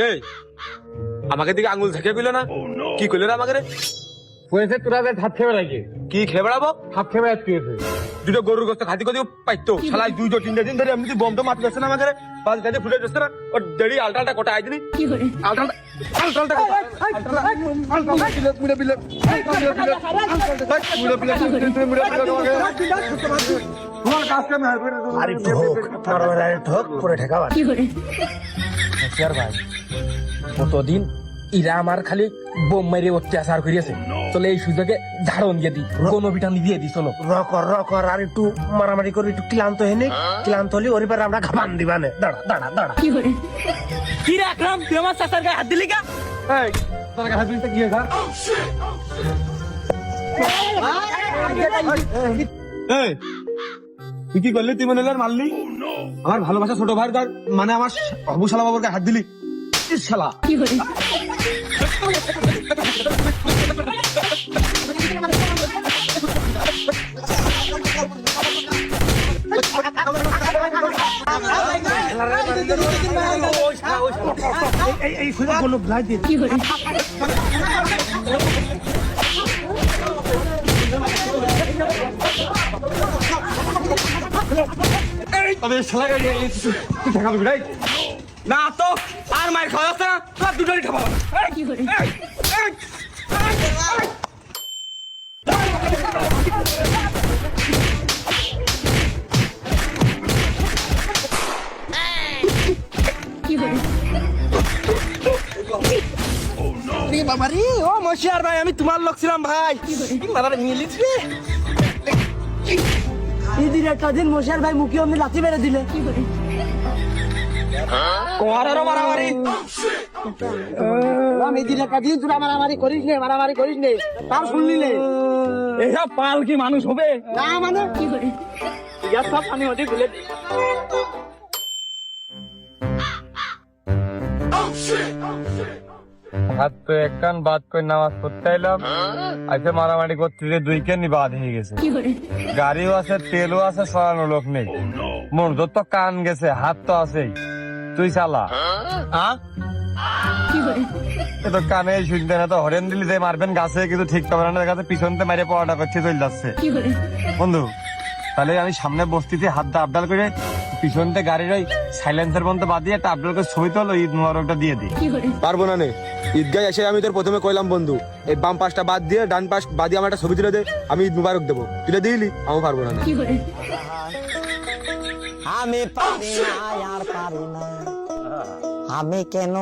এই আমাকে দিকে আঙুল থেকে কইলো না কি কইলো না আমাকে রে? তোরা যে হাত খেয়ে রাখি কি খেয়ে বেড়াবো হাত খেয়ে তুইছে দুটো গরুর গোস্ত খাতি করে পাইতো শালাই দুইটো তিনটে দিন ধরে এমনি বম তো যাচ্ছে না আমাকে। পাঁচ গাছে ফুটে যাচ্ছে না ওর আলটা আলটা কোটা আইদিনি আলটা। আরে ঠোক ঠেকাবার হুঁশিয়ার ভাই? কতদিন ইরা আমার খালি বোম মেরে অত্যাচার করিয়েছে চলে এই সুযোগে ঝাড়ন দিয়ে দি কোনো বিটানি দিয়ে দি চলো। র কর র কর আর একটু মারামারি করে একটু ক্লান্ত হয়ে নে। ক্লান্ত হলে ওর এবার আমরা ঘামান দিবানে দাঁড়া দাঁড়া দাঁড়া। কি রাখলাম তুই আমার চাচার গায়ে হাত দিলি কা? এই, তোর কাছে হাত দিতে কি হয়েছে? এই, তুই কি করলি? তুই মনে হলো মারলি? আমার ভালোবাসা ছোট ভাই তার মানে আমার অবু শালা বাবুরকে হাত দিলি? শালা? এই কোনো দিয়ে তবে শালা না তো আর মার খাওয়া না তোর দুটোই খাব বাবারি ও মশিয়ার ভাই আমি তোমার লোক ছিলাম ভাই। মিলিস রে। একটা দিন মশার ভাই মুখে অমনি লাথি মেরে দিলে। মারামারি। আমি দিন একটা দিন তোরা মারামারি করিস নে মারামারি করিস নে। তার শুনলি নে? এসব পাল কি মানুষ হবে? না মানে? সব পানি ওদের গুলে হাত তো এক কান বাদ করে নামাজ পড়তে এলাম আজকে মারামারি করতে যে দুই কানই বাদ হয়ে গেছে। গাড়িও আছে তেলও আছে সরানো লোক নেই। মোর তোর তো কান গেছে হাত তো আছেই। তুই চালা। এ তো কানে শুনতে না তো হরেন দিলি যে মারবেন গাছে কিন্তু ঠিক পাবে না পিছনতে মারে পড়াটা করছে চলে যাচ্ছে। বন্ধু তাহলে আমি সামনে বস্তিতে হাত দা আবডাল করে পিছনতে গাড়ির ওই সাইলেন্সার বন্ধ বাদ দিয়ে একটা আব্দুলকে ছবি তোলো ঈদ মোবারকটা দিয়ে দিই। পারব না নে। ঈদগাহ এসে আমি তোর প্রথমে কইলাম বন্ধু এই বাম পাশটা বাদ দিয়ে ডান পাশ বাদ দিয়ে আমার একটা ছবি তুলে দে আমি ঈদ মুবারক দেবো। তুলে দিলি? আমি পারব না আমি পারি না আর পারি না। আমি কেন